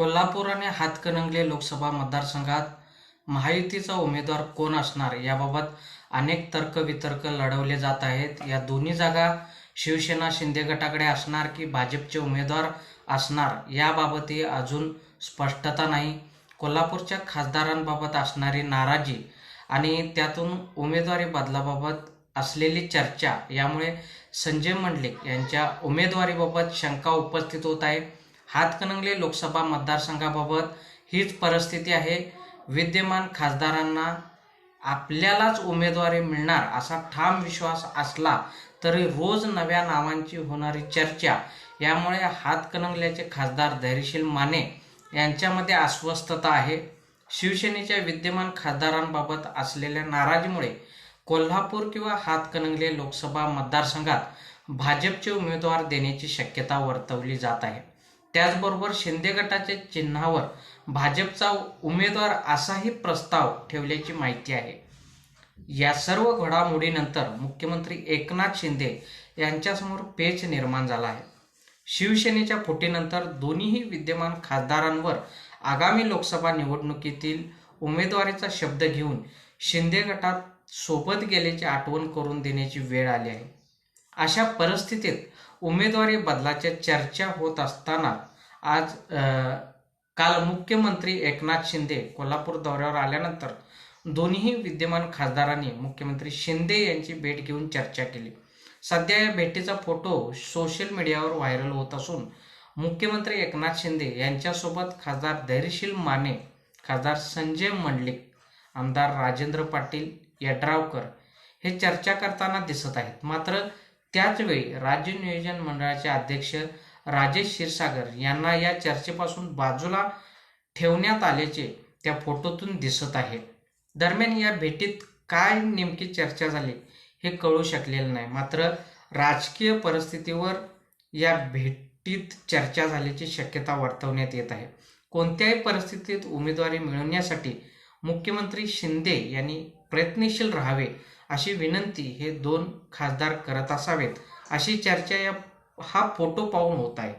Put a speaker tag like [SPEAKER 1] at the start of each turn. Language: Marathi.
[SPEAKER 1] कोल्हापूर आणि हातकणंगले लोकसभा मतदारसंघात महायुतीचा उमेदवार कोण असणार याबाबत अनेक तर्कवितर्क लढवले जात आहेत. या दोन्ही जागा शिवसेना शिंदे गटाकडे असणार की भाजपचे उमेदवार असणार याबाबतही अजून स्पष्टता नाही. कोल्हापूरच्या खासदारांबाबत असणारी नाराजी आणि त्यातून उमेदवारी बदलाबाबत असलेली चर्चा यामुळे संजय मंडलिक यांच्या उमेदवारीबाबत शंका उपस्थित होत आहे. हातकणंगले लोकसभा मतदारसंघाबाबत हीच परिस्थिती आहे. विद्यमान खासदारांना आपल्यालाच उमेदवारी मिळणार असा ठाम विश्वास असला तरी रोज नव्या नावांची होणारी चर्चा यामुळे हातकणंगल्याचे खासदार धैर्यशील माने यांच्यामध्ये अस्वस्थता आहे. शिवसेनेच्या विद्यमान खासदारांबाबत असलेल्या नाराजीमुळे कोल्हापूर किंवा हातकणंगले लोकसभा मतदारसंघात भाजपचे उमेदवार देण्याची शक्यता वर्तवली जात आहे. त्याचबरोबर शिंदे गटाच्या चिन्हावर भाजपचा उमेदवार असाही प्रस्ताव ठेवल्याची माहिती आहे. या सर्व घडामोडीनंतर मुख्यमंत्री एकनाथ शिंदे यांच्यासमोर पेच निर्माण झाला आहे. शिवसेनेच्या फुटीनंतर दोन्हीही विद्यमान खासदारांवर आगामी लोकसभा निवडणुकीतील उमेदवारीचा शब्द घेऊन शिंदे गटात सोबत गेल्याची आठवण करून देण्याची वेळ आली आहे. अशा परिस्थितीत उमेदवारी बदलाच्या चर्चा होत असताना आज काल मुख्यमंत्री एकनाथ शिंदे कोल्हापूर दौऱ्यावर आल्यानंतर दोन्ही विद्यमान खासदारांनी मुख्यमंत्री शिंदे यांची भेट घेऊन चर्चा केली. सध्या या भेटीचा फोटो सोशल मीडियावर व्हायरल होत असून मुख्यमंत्री एकनाथ शिंदे यांच्यासोबत खासदार धैर्यशील माने खासदार संजय मंडलिक आमदार राजेंद्र पाटील यड्रावकर हे चर्चा करताना दिसत आहेत. मात्र त्याचवेळी राज्य नियोजन मंडळाचे अध्यक्ष राजेश क्षीरसागर यांना या चर्चेपासून बाजूला ठेवण्यात आल्याचे त्या फोटोतून दिसत आहे दरम्यान या भेटीत काय नेमकी चर्चा झाली हे कळू शकलेलं नाही. मात्र राजकीय परिस्थितीवर या भेटीत चर्चा झाल्याची शक्यता वर्तवण्यात येत आहे. कोणत्याही परिस्थितीत उमेदवारी मिळवण्यासाठी मुख्यमंत्री शिंदे यांनी प्रयत्नशील राहावे अशी विनंती हे दोन खासदार करत असावेत. अशी चर्चा या हा फोटो पाहून होत आहे.